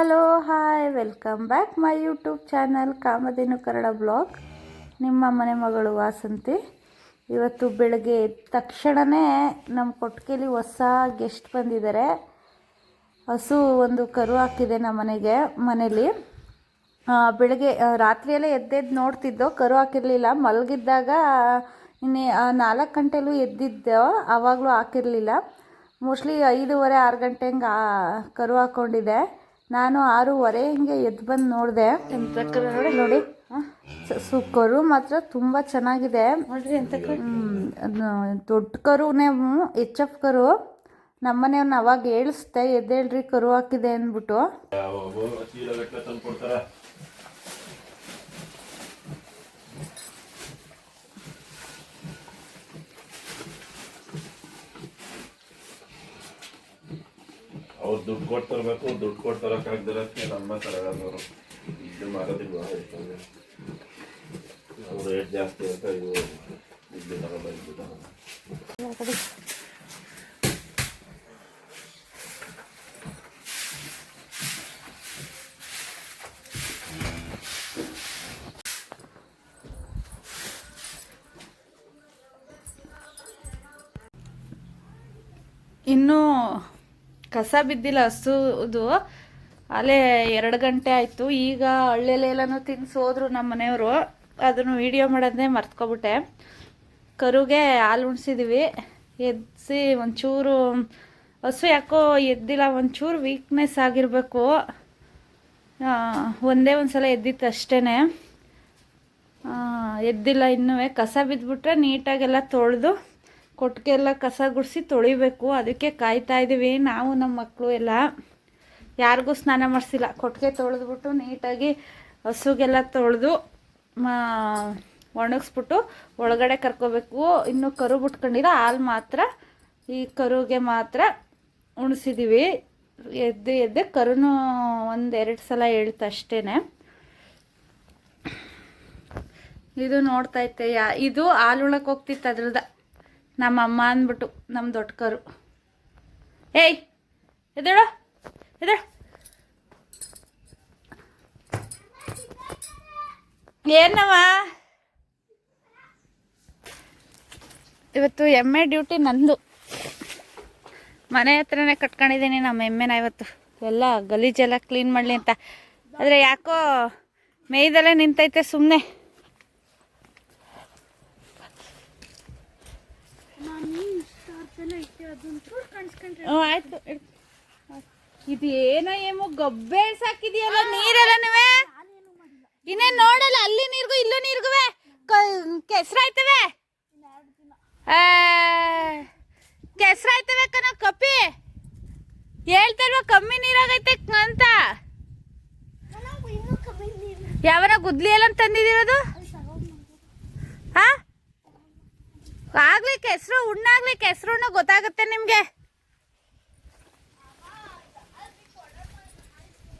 Hello, hi, welcome back my YouTube channel Kamadhenu Kannada blog. ನಿಮ್ಮ ಮನೆ ಮಗಳು ವಾಸಂತಿ. ಇವತ್ತು ಬೆಳಗ್ಗೆ ಎದ್ದ ತಕ್ಷಣವೇ ನಮ್ಮ ಕೊಟ್ಟಿಗೆಲಿ ಹೊಸ ಗೆಸ್ಟ್ ಬಂದಿದ್ದಾರೆ. ಹಸು ಒಂದು ಕರು ಹಾಕಿದೆ ನಮ್ಮ ಮನೆಗೆ, ಮನೇಲಿ. ಬೆಳಗ್ಗೆ ರಾತ್ರಿಯೆಲ್ಲ ಎದ್ದೆದ್ದು ನೋಡ್ತಿದ್ದೋ, ಕರು ಹಾಕಿರಲಿಲ್ಲ. ಮಲಗಿದ್ದಾಗ ಇನ್ನೇ ನಾಲ್ಕು ಗಂಟೆಲೂ ಎದ್ದಿದ್ದೋ ಆವಾಗಲೂ ಹಾಕಿರಲಿಲ್ಲ. ಮೋಸ್ಟ್ಲಿ ಐದೂವರೆ, ಆರು ಗಂಟೆ ಹಂಗೆ ಕರು ಹಾಕ್ಕೊಂಡಿದೆ ನಾನು ಆರೂವರೆ ಹಿಂಗೆ ಎದ್ದು ಬಂದು ನೋಡಿದೆ. ನೋಡಿ ನೋಡಿ ಆ, ಸು ಕರು ಮಾತ್ರ ತುಂಬ ಚೆನ್ನಾಗಿದೆ. ನೋಡ್ರಿ ಎಂತ ದೊಡ್ಡ ಕರುನೇ ಎಚ್ ಎಫ್ ಕರು. ನಮ್ಮನೆಯವ್ನ ಅವಾಗ ಹೇಳಿಸ್ದೆ ಎದ್ದೇಳ್ರಿ ಕರು ಹಾಕಿದೆ ಅಂದ್ಬಿಟ್ಟು. ಅವ್ರು ದುಡ್ಡು ಕೊಟ್ಟು ತರಬೇಕು ದುಡ್ಡು ಕೊಟ್ಟು ನಮ್ಮ ತರಗಾದವರು ಇದು ಮಾರೋದಿಲ್ವಾ ಅವ್ರು ರೇಟ್ ಜಾಸ್ತಿ ಅಂತ ಇವು ಇಲ್ಲಿ ತರಲ್ಲ ಇನ್ನೂ ಕಸ ಬಿದ್ದಿಲ್ಲ ಹಸುದು ಅಲ್ಲೇ ಎರಡು ಗಂಟೆ ಆಯಿತು. ಈಗ ಹಳ್ಳಿಲೆಲ್ಲನೂ ತಿನ್ಸೋದ್ರು ನಮ್ಮ ಮನೆಯವರು. ಅದನ್ನು ವೀಡಿಯೋ ಮಾಡೋದನ್ನೇ ಮರ್ತ್ಕೊಬಿಟ್ಟೆ. ಕರುಗೆ ಹಾಲು ಉಣ್ಸಿದ್ವಿ. ಎದ್ಸಿ ಒಂಚೂರು, ಹಸು ಯಾಕೋ ಎದ್ದಿಲ್ಲ, ಒಂಚೂರು ವೀಕ್ನೆಸ್ ಆಗಿರಬೇಕು. ಒಂದೇ ಒಂದು ಸಲ ಎದ್ದಿತ್ತು ಅಷ್ಟೇ ಎದ್ದಿಲ್ಲ ಇನ್ನೂ ಕಸ ಬಿದ್ದುಬಿಟ್ರೆ ನೀಟಾಗೆಲ್ಲ ತೊಳೆದು ಕೊಟ್ಟಿಗೆ ಎಲ್ಲ ಕಸ ಗುಡಿಸಿ ತೊಳಿಬೇಕು. ಅದಕ್ಕೆ ಕಾಯ್ತಾ ಇದ್ದೀವಿ. ನಾವು ನಮ್ಮ ಮಕ್ಕಳು ಎಲ್ಲ ಯಾರಿಗೂ ಸ್ನಾನ ಮಾಡಿಸಿಲ್ಲ. ಕೊಟ್ಟಿಗೆ ತೊಳೆದ್ಬಿಟ್ಟು ನೀಟಾಗಿ ಹಸುಗೆಲ್ಲ ತೊಳೆದು ಒಣಗಿಸ್ಬಿಟ್ಟು ಒಳಗಡೆ ಕರ್ಕೋಬೇಕು. ಇನ್ನು ಕರು ಬಿಟ್ಕೊಂಡಿರೋ ಹಾಲು ಮಾತ್ರ, ಈ ಕರುಗೆ ಮಾತ್ರ ಉಣಿಸಿದ್ದೀವಿ ಎದ್ದು ಎದ್ದೆ ಕರುನು ಒಂದೆರಡು ಸಲ ಹೇಳ್ತಷ್ಟೇ ಇದು ನೋಡ್ತಾ ಇತ್ತೆ ಯಾ, ಇದು ಹಾಲು ಉಳಕ್ಕೆ ಹೋಗ್ತಿತ್ತು ಅದ್ರದ ನಮ್ಮ ಅಮ್ಮ ಅಂದ್ಬಿಟ್ಟು ನಮ್ಮ ದೊಡ್ಡಕರು ಏಯ್, ಎದ್ದೇಳು ಎದ್ದೇಳು. ಏನವ ಇವತ್ತು ಎಮ್ಮೆ ಡ್ಯೂಟಿ ನಂದು. ಮನೆ ಹತ್ರನೇ ಕಟ್ಕೊಂಡಿದ್ದೀನಿ ನಮ್ಮ ಎಮ್ಮೆನ ಇವತ್ತು. ಎಲ್ಲ ಗಲೀಜೆಲ್ಲ ಕ್ಲೀನ್ ಮಾಡಲಿ ಅಂತ. ಆದರೆ ಯಾಕೋ ಮೇಯ್ದಲ್ಲೇ ನಿಂತೈತೆ ಸುಮ್ಮನೆ ಆಯ್ತು. ಇದು ಏನೋ ಏಮೋ ಗೊಬ್ಬೆ ಸಾಕಿದೆಯಲ್ಲ ನೀರೆಲ್ಲ ನೀವೇ? ಇನ್ನೇನು ನೋಡಲ್ಲ ಅಲ್ಲಿ ನೀರ್ಗು ಇಲ್ಲೂ ನೀರ್ಗುವೆ? ಕೆಸರಾಯ್ತವೆ? ಕೆಸರಾಯ್ತವೆ ಕಣ ಕಪ್ಪಿ. ಹೇಳ್ತಾ ಇಲ್ವಾ ಕಮ್ಮಿ ನೀರಾಗೈತೆ ಅಂತ? ಯಾವನ ಗುದ್ಲಿ ಎಲ್ಲ ತಂದಿದಿರೋದು ಹಾ ಆಗ್ಲಿ ಕೆಸರು ಉಣ್ಣಾಗ್ಲಿ ಕೆಸರು ಗೊತ್ತಾಗುತ್ತೆ ನಿಮ್ಗೆ ಯಾರು ಅದ್ರಲ್ಲಿ ತೊಳ್ದಾರ ಹೆಂಗ ಆಯ್ತವ ಗೊತ್ತಾ ಕೆಸರು ನಿನ್ನೆಯಿಂದ ಕೈ ಹೆಂಗೆ ಊದ್ಕಡೈತಿಲ್ಲ ಎದ್ದೆಲ್ಲ ಮುಳ್ಳು ಚುಚ್ಬಿಟ್ಟು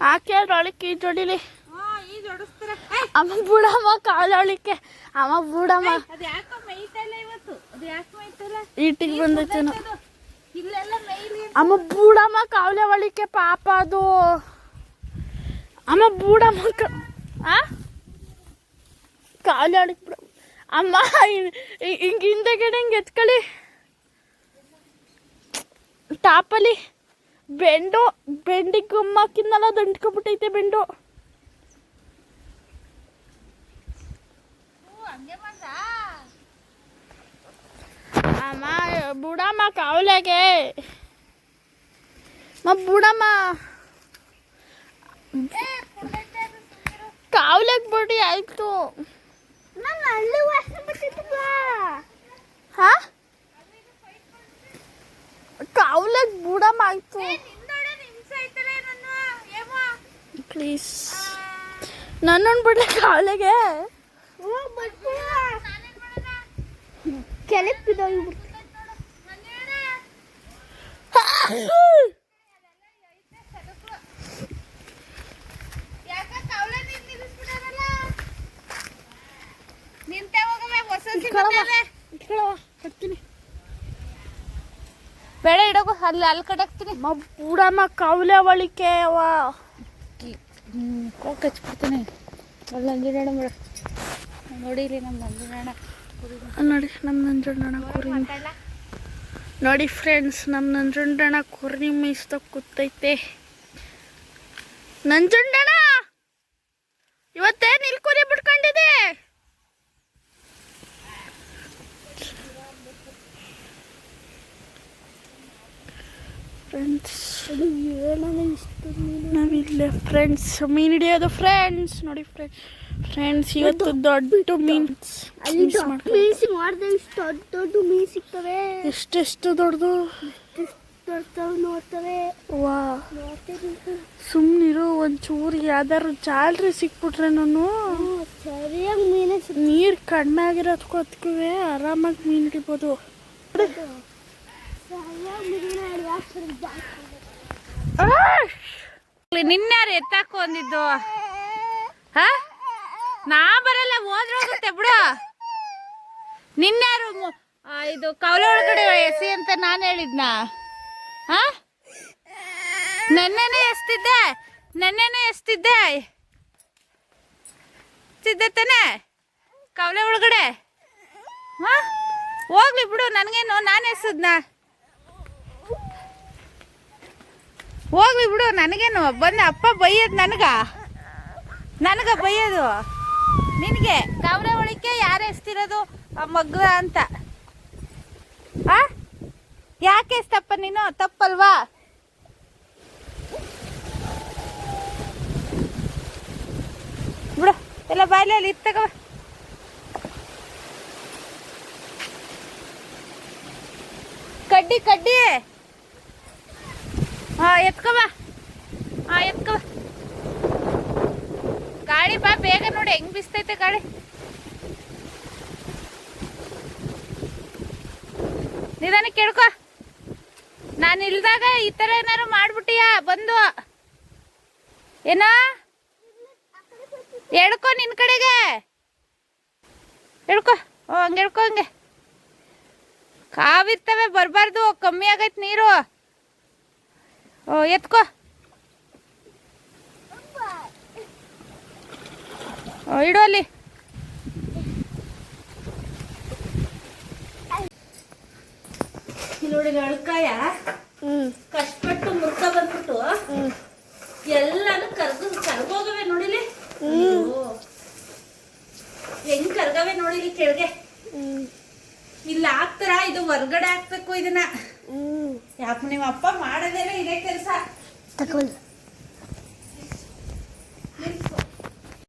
ಆಕೆ ಅಳಿಕೆ ಈಜೊಡಿಲಿ ಹೊಡಿಲಿ. ಅಮ್ಮ ಬುಡಮ್ಮ ಕಾಲೊಳಿಕೆ ಅಮ್ಮ ಬುಡಮ್ಮ. ಈಟಿಗೆ ಬಂದೈತೆ ಅಮ್ಮ ಬೂಡಮ್ಮ ಕಾವಲೆ ಒಳಿಕೆ ಪಾಪ ಅದು. ಅಮ್ಮ ಬೂಡಮ್ಮ ಆ? ಕಾವಲೆ ಬಿಡು. ಅಮ್ಮ ಹಿಂಗೆ ಹಿಂದೆಗಡೆ ಹಿಂಗೆ ಎತ್ಕೊಳ್ಳಿ. ಟಾಪಲ್ಲಿ. ಬೆಂಡು ಬೆಂಡಿಗೆ ಗುಮ್ಮ ಹಾಕಿದ್ನಲ್ಲ ಅದು ಅಂಟ್ಕೊಬಿಟ್ಟೈತೆ ಬೆಂಡು ಅಮ್ಮ ಬುಡಮ್ಮ ಕಾವಲೆಗೆ. ಮ ಬುಡಮ್ಮ. ಕಾವಲೆಗೆ ಬಿಡಿ ಆಯ್ತು. ಹಾ? ಕಾವಲೆಗೆ ಬುಡಮ್ ಆಯ್ತು. ಪ್ಲೀಸ್. ನನ್ನನ್ನು ಬಿಡ್ಲಿ ಕಾವಲೆಗೆ. ಕೆಳಗೆ ಬಿದ್ದೋಗ್ಬಿಡ್ತು ಬೇಡ ಇಡೋಗು ಅಲ್ಲಿ ಅಲ್ಲಿ ಕಟ್ಟಾಕ್ತೀನಿ. ಬೂಡಮ್ಮ ಕಾವಲೆ ಅವ. ಕೋಕ್ ಹಚ್ಬಿಡ್ತೀನಿ ಅಲ್ಲಿ ನೋಡಿ ಇಲ್ಲಿ ನಮ್ಮ ನಂಜುನಾಣ ನೋಡಿ ನಮ್ಮ ನಂಜುಂಡಣ್ಣ ಕುರಿ. ನೋಡಿ ಫ್ರೆಂಡ್ಸ್ ನಮ್ಮ ನಂಜುಂಡಣ ಕುರಿ ಮೀಸ್ತ ಕೂತೈತೆ ನಂಜುಂಡಣ್ಣ ಇವತ್ತೇನು ಇಲ್ಲಿ ಕುರಿ ಬಿಟ್ಕೊಂಡಿದೆ ಫ್ರೆಂಡ್ಸ್ ನಾವಿಲ್ಲೇ ಫ್ರೆಂಡ್ಸ್ ಮೀನ್ ಹಿಡಿಯೋದು ಫ್ರೆಂಡ್ಸ್ ನೋಡಿ ಫ್ರೆಂಡ್ಸ್ ಫ್ರೆಂಡ್ಸ್ ಇವತ್ತು ದೊಡ್ಡ ಮೀನ್ಸ್ ಅಲ್ಲಿ ಮಾಡಿದೆ ಇಷ್ಟು ದೊಡ್ಡ ದೊಡ್ಡ ಮೀನು ಸಿಗ್ತವೆ. ಎಷ್ಟೆಷ್ಟು ದೊಡ್ಡದು? ದೊಡ್ಡ ನೋಡ್ತವೆ. ವಾ. ಸುಮ್ಮನಿರು ಒಂಚೂರು ಯಾವ್ದಾದ್ರು ಚಾಲ್ರಿ ಸಿಕ್ಬಿಟ್ರೆ ನಾನು. ಸರಿಯಾಗಿ ಮೀನೇ ನೀರು ಕಡಿಮೆ ಆಗಿರೋದಕ್ಕೂ ಅದಕ್ಕೂ ಆರಾಮಾಗಿ ಮೀನು ಹಿಡಿಬೋದು. ಸರಿಯಾಗಿ ಮೀನಿನ ನಿನ್ಯಾರು ಎತ್ತಾಕು ಅಂದಿದ್ದು? ಹ? ನಾ ಬರಲ್ಲ, ಹೋದ್ರೆ ಹೋಗುತ್ತೆ, ಬಿಡು. ನಿನ್ಯಾರು ಮು- ಇದು ಕವಲೆ ಒಳಗಡೆ ಎಸಿ ಅಂತ ನಾನು ಹೇಳಿದ್ನಾ? ಹ? ನೆನ್ನೆನೆ ಎಸ್ತಿದ್ದೆ? ನೆನ್ನೆನೆ ಎಸ್ತಿದ್ದೆ? ಎಸ್ತಿದ್ದೆ ತಾನೆ? ಕವಲೆ ಒಳಗಡೆ? ಹಾ? ಹೋಗ್ಲಿ ಬಿಡು, ನನಗೇನು, ನಾನು ಎಸದ್ನ ಹೋಗ್ಲಿ ಬಿಡು ನನಗೇನು ಬಂದು ಅಪ್ಪ ಬೈಯೋದು ನನಗ? ನನಗ ಬೈಯೋದು? ನಿನಗೆ? ಕವಲೆ ಒಳಕ್ಕೆ ಯಾರು ಎಸ್ತಿರೋದು? ಆ ಮಗ್ಗ ಅಂತ. ಆ? ಯಾಕೆ ಎಸ್ತಪ್ಪ ನೀನು? ತಪ್ಪಲ್ವಾ? ಬಿಡು ಎಲ್ಲ ಬಾಯಲ್ಲಿ ಅಲ್ಲಿ ಇತ್ತಗವ ಕಡ್ಡಿ ಕಡ್ಡಿ. ಎತ್ಕವ ಹಾ ಎತ್ಕವ ಗಾಡಿ ಬಾ. ಬೇಗ ನೋಡಿ, ಹೆಂಗ್ ಬಿಸ್ತೈತೆ ಗಾಡಿ ನಿಧಾನ ಕೇಳ್ಕೊ. ನಾನು ಇಲ್ದಾಗ ಈ ಥರ ಏನಾರು ಮಾಡ್ಬಿಟ್ಟಿಯಾ? ಬಂದು. ಏನೋ? ಹೇಳ್ಕೊ ನಿನ್ ಕಡೆಗೆ. ಹೇಳ್ಕೊ ಓ, ಹಂಗೆ ಹೇಳ್ಕೊ ಹಂಗೆ. ಕಾವಿರ್ತವೆ ಬರಬಾರ್ದು, ಕಮ್ಮಿ ಆಗೈತೆ ನೀರು. ಓ ಎತ್ಕೋ. ಇಡು ಅಲ್ಲಿ. ನೋಡಿ ಅಳ್ಕಾಯ ಕಷ್ಟಪಟ್ಟು ಮುರ್ಕ ಬಂದ್ಬಿಟ್ಟು ಎಲ್ಲಾನು ಕರ್ಗ ಕರ್ಗೋಗವೆ ನೋಡಿಲಿ. ಹೆಂಗ್ ಕರ್ಗವೆ ನೋಡಿಲಿ ಕೆಳಗೆ? ಇಲ್ಲಿ ಹಾಕ್ತಾರ ಇದು ಹೊರ್ಗಡೆ ಹಾಕ್ಬೇಕು ಇದನ್ನ. ಯಾಕೆ ನಿಮ್ಮ ಅಪ್ಪ ಮಾಡೋದೇನೋ ಇದೇ ಕೆಲಸ. ತಗೊಂಡು